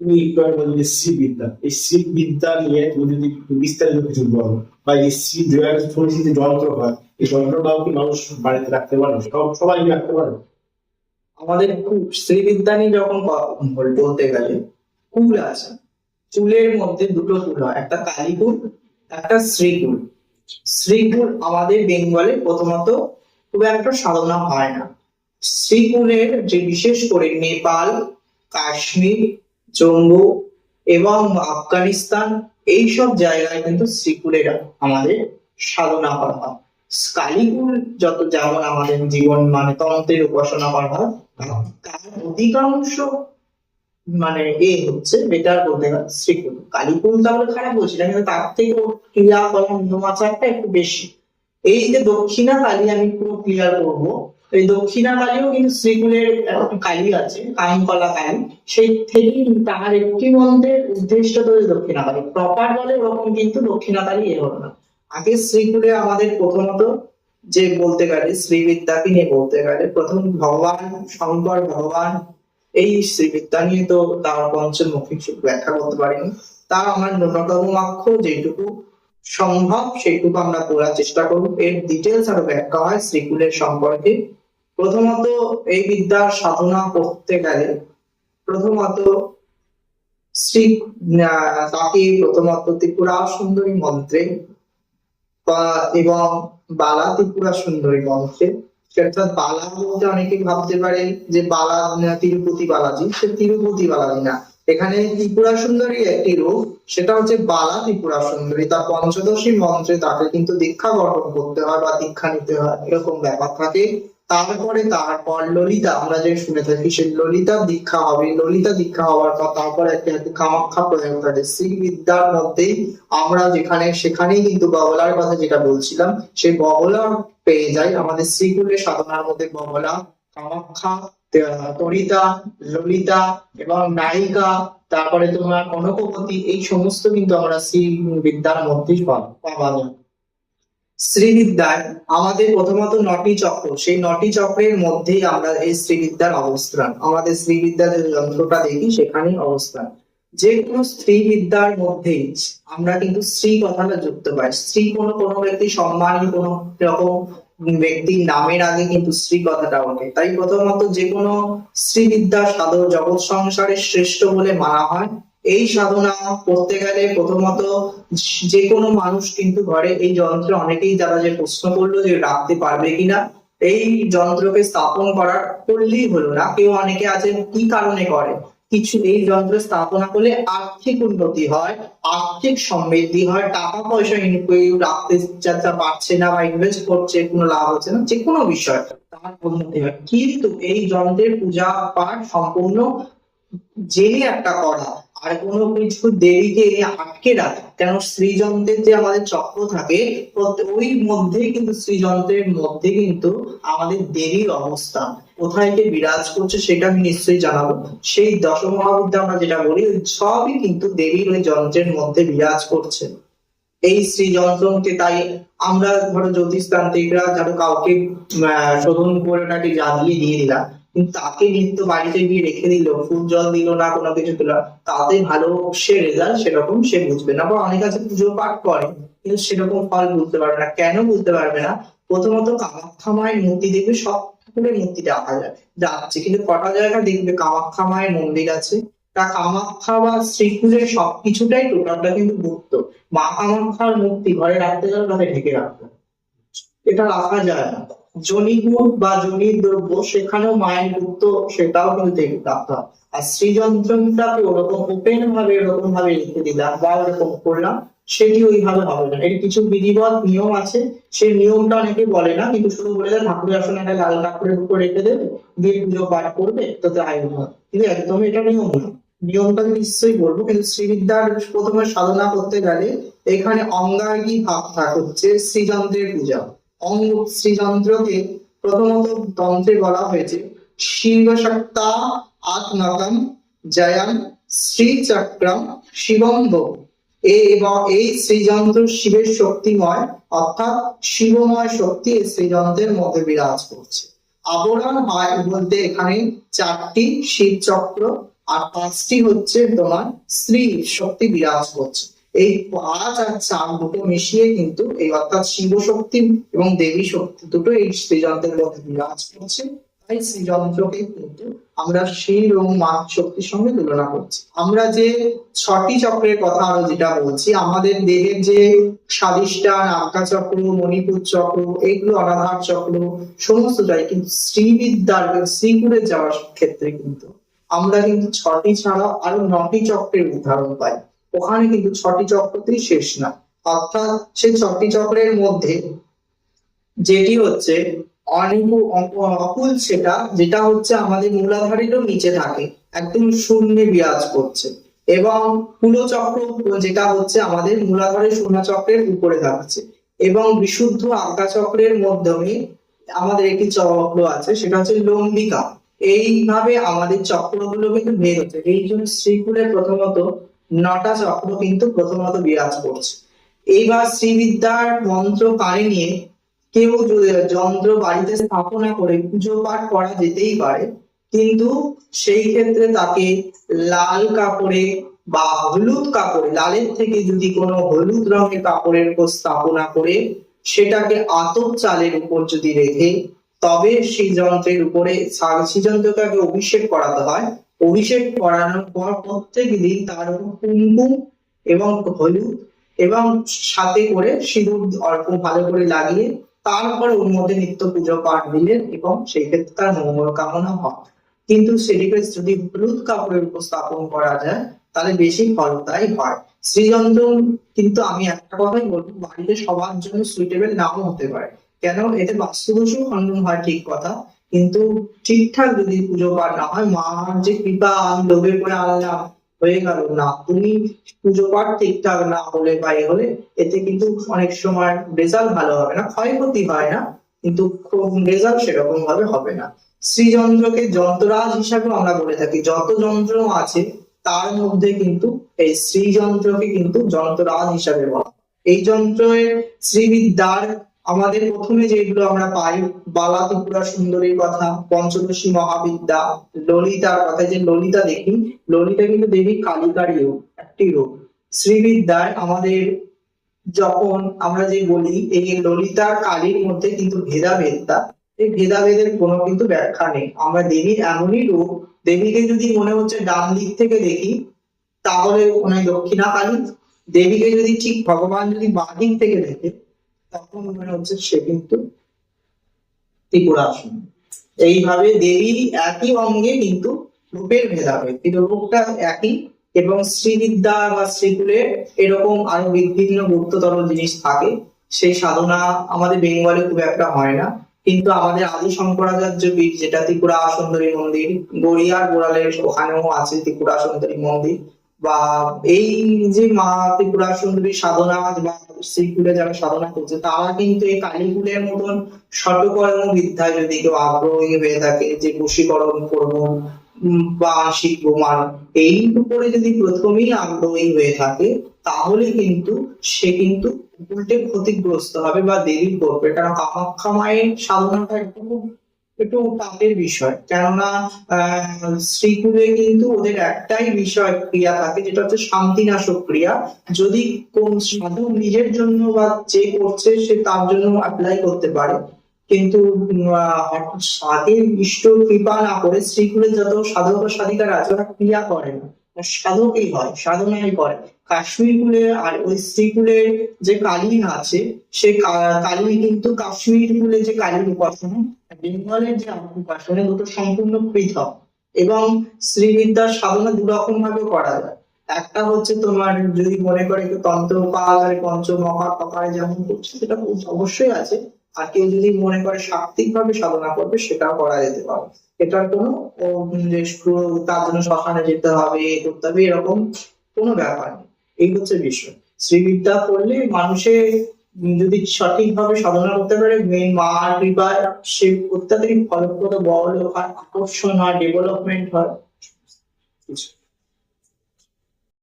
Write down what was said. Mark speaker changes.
Speaker 1: তুমি একটু শ্রীবিদ্যা শ্রীবিদ্যা নিয়ে তুমি যন্ত্রটাও বাড়িতে রাখতে পারে?
Speaker 2: আমাদের কু- শ্রীবিদ্যানি যখন বলতে গেলে, কুল আছে। চুলের মধ্যে দুটো কুল হয়, একটা কালীকুল একটা শ্রীকুল শ্রীকুল আমাদের বেঙ্গলে প্রথমত খুব একটা সাধনা হয় না। শ্রীকুলের যে বিশেষ করে নেপাল, কাশ্মীর জম্মু এবং আফগানিস্তান, এইসব জায়গায় কিন্তু শ্রীকুলের আমাদের সাধনা করা হয়। কালীকুল যত যেমন আমাদের জীবন মানে তন্ত্রের উপাসনা করা হয়, তার অধিকাংশ মানে এ হচ্ছে বেটার বলতে গেলে শ্রীকুল কালীকুল তাহলে খারাপ বলছি না, কিন্তু তার থেকেও ওর ক্রিয়াকলাপ নিয়ম একটু বেশি। এই যে দক্ষিণা কালী আমি পুরো ক্লিয়ার করব এই দক্ষিণা কালীও কিন্তু শ্রীকুলের কালী আছে কাইকলা কালী সেই থেকেই কিন্তু তার একটি মন্ত্রের উদ্দেশ্য তৈরি দক্ষিণা কালী প্রপার বলে ওরকম কিন্তু দক্ষিণা কালী এ হলো না। আগে শ্রীকুলে আমাদের প্রথমত যে বলতে গেলে শ্রীবিদ্যাকে নিয়ে বলতে গেলে প্রথম ভগবান, শঙ্কর ভগবান, এই শ্রীবিদ্যা নিয়ে তো তার পঞ্চমুখী ব্যাখ্যা করতে পারিনি। তার আমার ন্যূনতম অক্ষ যেটুকু সম্ভব, সেইটুকু আমরা করার চেষ্টা করব। এর ডিটেলস আরও ব্যাখ্যা হয় শ্রীকুলের সম্পর্কে। প্রথমত এই বিদ্যার সাধনা করতে গেলে প্রথমত শ্রী তাকে প্রথমত ত্রিপুরা সুন্দরী মন্ত্রে এবং বালা ত্রিপুরা সুন্দরী মন্ত্রে। সেটা বালা বলতে অনেকে ভাবতে পারে যে বালা তিরুপতি বালাজি। সে তিরুপতি বালাজি না। এখানে ত্রিপুরা সুন্দরী একটি রূপ, সেটা হচ্ছে বালা ত্রিপুরা সুন্দরী। তার পঞ্চদশী মন্ত্রে তাকে কিন্তু দীক্ষা গঠন করতে হয় বা দীক্ষা নিতে হয়, এরকম ব্যাপার থাকে। তারপরে তারপর ললিতা, আমরা যে শুনে থাকি সেই ললিতা দীক্ষা হবে। ললিতা দীক্ষা হওয়ার পর তারপর একটা কামাখ্যা প্রয়োগ থাকে শ্রী বিদ্যার মধ্যেই আমরা যেখানে, সেখানেই কিন্তু বগলার কথা যেটা বলছিলাম সেই বগলা পেয়ে যাই আমাদের শ্রীকুলের সাধনার মধ্যে বগলা, কামাখ্যা তরিতা, ললিতা এবং নায়িকা, তারপরে তোমার কনকপতি, এই সমস্ত কিন্তু আমরা শ্রী বিদ্যার মধ্যেই পাওয়া যায়। শ্রীবিদ্যায় আমাদের প্রথমত নটি চক্র। সেই নটি চক্রের মধ্যেই আমরা এই শ্রীবিদ্যার অবস্থান, আমাদের শ্রীবিদ্যার যন্ত্রটা দেখি সেখানেই অবস্থান। যে কোনো স্ত্রী বিদ্যার মধ্যেই আমরা কিন্তু স্ত্রী কথাটা যুক্ত পাই। স্ত্রী কোনো কোনো ব্যক্তি সম্মান কোনো রকম ব্যক্তির নামের আগে কিন্তু স্ত্রী কথাটা ওঠে। তাই প্রথমত যে কোনো স্ত্রী বিদ্যা সাধন জগৎ সংসারে শ্রেষ্ঠ বলে মানা হয়। এই সাধনা করতে গেলে প্রথমত যে কোনো মানুষ কিন্তু ঘরে এই যন্ত্রে অনেকেই যারা যে প্রশ্ন করল যে রাখতে পারবে কিনা, এই যন্ত্রকে স্থাপন করার করলেই হলো না। কেউ অনেকে আছে কি কারণে করে? কিছু এই যন্ত্র স্থাপনা করলে আর্থিক উন্নতি হয়, আর্থিক সমৃদ্ধি হয় টাকা পয়সা রাখতে যাতে পারছে না বা ইনভেস্ট করছে, কোনো লাভ হচ্ছে না, যে কোনো বিষয়, তার উন্নতি হয়। কিন্তু এই যন্ত্রের পূজা পাঠ সম্পূর্ণ জেনে একটা করা আর কোনো কিছু এনে আটকে রাখা, কেন শ্রীযন্ত্রের যে আমাদের চক্র থাকে ওই মধ্যে কিন্তু শ্রীযন্ত্রের মধ্যে কিন্তু আমাদের দেবীর অবস্থান। কোথায় কে বিরাজ করছে সেটা আমি নিশ্চয়ই জানাব। সেই দশ মহাবিদ্যা আমরা যেটা বলি সবই কিন্তু দেবীর ওই যন্ত্রের মধ্যে বিরাজ করছে। এই শ্রীযন্ত্রকে তাই আমরা ধরো জ্যোতিষতান্ত্রিকরা ধরো কাউকে শোধন করে ওটাকে জ্বালিয়ে দিয়ে দিলাম। কিন্তু তাকে নিত্য বাড়িতে গিয়ে রেখে দিল, ফুল জল দিল না, কোনো কিছু দিল তাতে ভালো সে রেজাল্ট সেরকম সে বুঝবে না। বা অনেক আছে পুজো পাঠ করে, কিন্তু সেরকম ফল বুঝতে পারবে না। কেন বুঝতে পারবে না? প্রথমত কামাখ্যা মায়ের মূর্তি দেখবে সব ঠাকুরের মূর্তি দেখা যায় যাচ্ছে। কিন্তু কটা জায়গা দেখবে? কামাখ্যা মায়ের মন্দির আছে। তা কামাখ্যা বা শ্রীপুরের সবকিছুটাই টোটালটা কিন্তু গুপ্ত মা কামাখ্যার মূর্তি ঘরে রাখতে গেলে তাকে ঢেকে রাখতে এটা রাখা যায় না। জনিগুণ বা জনির দ্রব্য সেখানেও মায়ের গুপ্ত, সেটাও কিন্তু দেখে রাখতে হয় আর শ্রীযন্ত্রটাকে ওরকম ওপেন ভাবে এরকম ভাবে রেখে দিলাম বা ওরকম করলাম সেটি ওইভাবে হবে না। এর কিছু বিধিবদ্ধ নিয়ম আছে, সেই নিয়মটা অনেকে বলে না, কিন্তু শুধু বলে দেয়, ঠাকুরের আসনে একটা লাল কাপড়ের উপর রেখে দেবে, দিয়ে পুজো পাঠ করবে, তাতে আয় হয়। কিন্তু একদমই এটা নিয়ম না। নিয়মটা নিশ্চয়ই বলব, কিন্তু শ্রীবিদ্যার প্রথমে সাধনা করতে গেলে এখানে অঙ্গাঙ্গী ভাব থাক হচ্ছে শ্রীযন্ত্রের পূজা। অঙ্গ শ্রীযন্ত্রকে প্রথমত তন্ত্রে বলা হয়েছে, শিবশক্তা আত্মকম জয়ম শ্রীচক্রম শিবম ভোগ। এবং এই শ্রীযন্ত্র শিবের শক্তিময়, অর্থাৎ শিবময় শক্তি এই শ্রীযন্ত্রের মধ্যে বিরাজ করছে। আবরণ হয় বলতে এখানে চারটি শিব চক্র আর পাঁচটি হচ্ছে তোমার স্ত্রী শক্তি বিরাজ করছে। এই পাঁচ আর চার দুটো মিশিয়ে কিন্তু এই অর্থাৎ শিব শক্তি এবং দেবী শক্তি দুটো এই শ্রীযন্ত্রের মধ্যে বিরাজ করছে। তাই শ্রীযন্ত্রকে কিন্তু আমরা শিব এবং মা শক্তির সঙ্গে তুলনা করছি। আমরা যে ছটি চক্রের কথা আরও যেটা বলছি, আমাদের দেহের যে স্বাদিষ্ঠান আজ্ঞা চক্র, মণিপুর চক্র এইগুলো অনাধার চক্র, সমস্তটাই কিন্তু শ্রীবিদ্যার শ্রীপুরে যাওয়ার ক্ষেত্রে কিন্তু আমরা কিন্তু ছটি ছাড়া আরও নটি চক্রের উদাহরণ পাই। ওখানে কিন্তু ছটি চক্রতেই শেষ না। অর্থাৎ সেই ছটি চক্রের মধ্যে যেটি হচ্ছে অকুল সেটা, যেটা হচ্ছে আমাদের মূলাধারেরও নিচে থাকে, একদম শূন্যে বিরাজ করছে। এবং কুলচক্র যেটা হচ্ছে আমাদের মূলাধারের শূন্য চক্রের উপরে থাকছে। এবং বিশুদ্ধ আজ্ঞা চক্রের মাধ্যমে আমাদের একটি চক্র আছে, সেটা হচ্ছে লম্বিকা। এইভাবে আমাদের চক্রগুলো কিন্তু ভেদ হচ্ছে। এই জন্য শ্রীকুলের প্রথমত নটা চক্র কিন্তু প্রথমত বিরাজ করছে। এইবার শ্রীবিদ্যার মন্ত্র কানে নিয়ে কেউ যন্ত্র বাড়িতে স্থাপনা করে পুজো পাঠ করা যেতেই পারে, কিন্তু সেই ক্ষেত্রে তাকে লাল কাপড়ে বা হলুদ কাপড়ে, লালের থেকে যদি কোনো হলুদ রঙের কাপড়ের উপর স্থাপনা করে সেটাকে আতপ চালের উপর যদি রেখে, তবে সেই যন্ত্রের উপরে সেই যন্ত্রকে অভিষেক করাতে হয়। অভিষেক করানোর পর প্রত্যেক দিন তার উপর কুমকুম এবং হলুদ এবং সাথে করে সিঁদুর অল্প ভালো করে লাগিয়ে তারপর ওর মধ্যে নিত্য পুজো পাঠ দিলেন এবং সেই ক্ষেত্রে তার মঙ্গল কামনা হয়। কিন্তু সেটিকে যদি হলুদ কাপড়ের উপর স্থাপন করা যায়, তাহলে বেশি ফলদায়ী হয়। শ্রীযন্ত্র কিন্তু আমি একটা কথাই বলব, বাড়িতে সবার জন্য সুইটেবল নাও হতে পারে। কেন? এতে বাস্তুদোষও খণ্ডন হয় ঠিক কথা। কিন্তু ঠিকঠাক যদি পুজো পাঠ না হয়, মার যে কৃপা, লোভে করে আনলাম হয়ে গেল না। তুমি পুজো পাঠ ঠিকঠাক না হলে বা হলে, এতে কিন্তু অনেক সময় রেজাল্ট ভালো হবে না, ক্ষয়ক্ষতি হয় না, কিন্তু রেজাল্ট সেরকম ভাবে হবে না। শ্রীযন্ত্রকে যন্ত্ররাজ হিসাবে আমরা বলে থাকি, যত যন্ত্র আছে, তার মধ্যে কিন্তু এই শ্রীযন্ত্রকে কিন্তু যন্ত্ররাজ হিসাবে বলা এই যন্ত্রের শ্রীবিদ্যার আমাদের প্রথমে যেগুলো আমরা পাই বালা ত্রিপুরা সুন্দরীর কথা, পঞ্চদশী মহাবিদ্যা, ললিতার কথা যে ললিতা দেখি, ললিতা কিন্তু দেবী কালিকারই একটি রূপ শ্রীবিদ্যায় আমাদের যখন আমরা যে বলি, এই ললিতা কালীর মধ্যে কিন্তু ভেদাভেদটা এই ভেদাভেদের কোনো কিন্তু ব্যাখ্যা নেই। আমরা দেবীর এমনই রূপ, দেবীকে যদি মনে হচ্ছে ডান দিক থেকে দেখি, তাহলে ওনার দক্ষিণা কালী দেবীকে যদি ঠিক ভগবান যদি বাঁ দিক থেকে দেখে তখন মনে হচ্ছে সে কিন্তু ত্রিপুরাসন এইভাবে দেবীর একই অঙ্গে কিন্তু রূপের ভেদাভেদ কিন্তু রূপটা একই এবং শ্রীবিদ্যা বা শ্রীকুলে এরকম আরও বিভিন্ন গুপ্ততর জিনিস থাকে। সেই সাধনা আমাদের বেঙ্গলে খুব একটা হয় না। কিন্তু আমাদের আদি শঙ্করাচার্য পীঠ, যেটা ত্রিপুরা সুন্দরী মন্দির, গড়িয়ার গোড়ালের ওখানেও আছে ত্রিপুরা সুন্দরী মন্দির। বা এই যে মা ত্রিপুরা সুন্দরী সাধনা বা শ্রীকুলে যারা সাধনা করছে, তারা কিন্তু এই কালীকুলের মতন ষটকর্ম বিদ্যায় যদি কেউ আগ্রহী হয়ে থাকে যে বশীকরণ করব বা শিখব মান এই উপরে যদি প্রথমেই আগ্রহী হয়ে থাকে, তাহলে কিন্তু সে কিন্তু উল্টে ক্ষতিগ্রস্ত হবে বা দেরি করবে। কারণ কামাখ্যা মায়ের সাধনাটা একটু একটু তাদের বিষয়। কেননা শ্রীকুলে কিন্তু ওদের একটাই বিষয় ক্রিয়া থাকে, যেটা হচ্ছে শান্তিনাশক ক্রিয়া যদি কোন সাধু নিজের জন্য বা যে করছে, সে তার জন্য অ্যাপ্লাই করতে পারে। কিন্তু সাধের ইষ্ট কৃপা না করে শ্রীকুলের যত সাধক সাধিকার আছে, ওরা ক্রিয়া করে না। সাধকই হয়, সাধনাই করে। কাশ্মীর কুলে আর ওই শ্রীকুলের যে কালী আছে, সে কা- কালী কিন্তু কাশ্মীর কুলে যে কালীর উপাসনা, বেঙ্গলের যে উপাসনা, দুটো সম্পূর্ণ পৃথক। এবং শ্রীবিদ্যার সাধনা দু রকম ভাবে করা যায়। একটা হচ্ছে তোমার, যদি মনে করে তন্ত্র উপাকারে পঞ্চ মহা প্রকারে যেমন করছে, সেটা অবশ্যই আছে। আর কেউ যদি মনে করে সাত্বিক ভাবে সাধনা করবে, সেটাও করা যেতে পারে। এটার কোনো তার জন্য শ্মশানে যেতে হবে করতে হবে, এরকম কোনো ব্যাপার নেই। এই হচ্ছে বিষয়। শ্রীবিদ্যা করলে মানুষের যদি সঠিকভাবে সাধনা করতে পারে মেন মা কৃপায় সে অত্যাধিক ফলপ্রদ বড় হয়, আকর্ষণ হয় ডেভেলপমেন্ট হয়।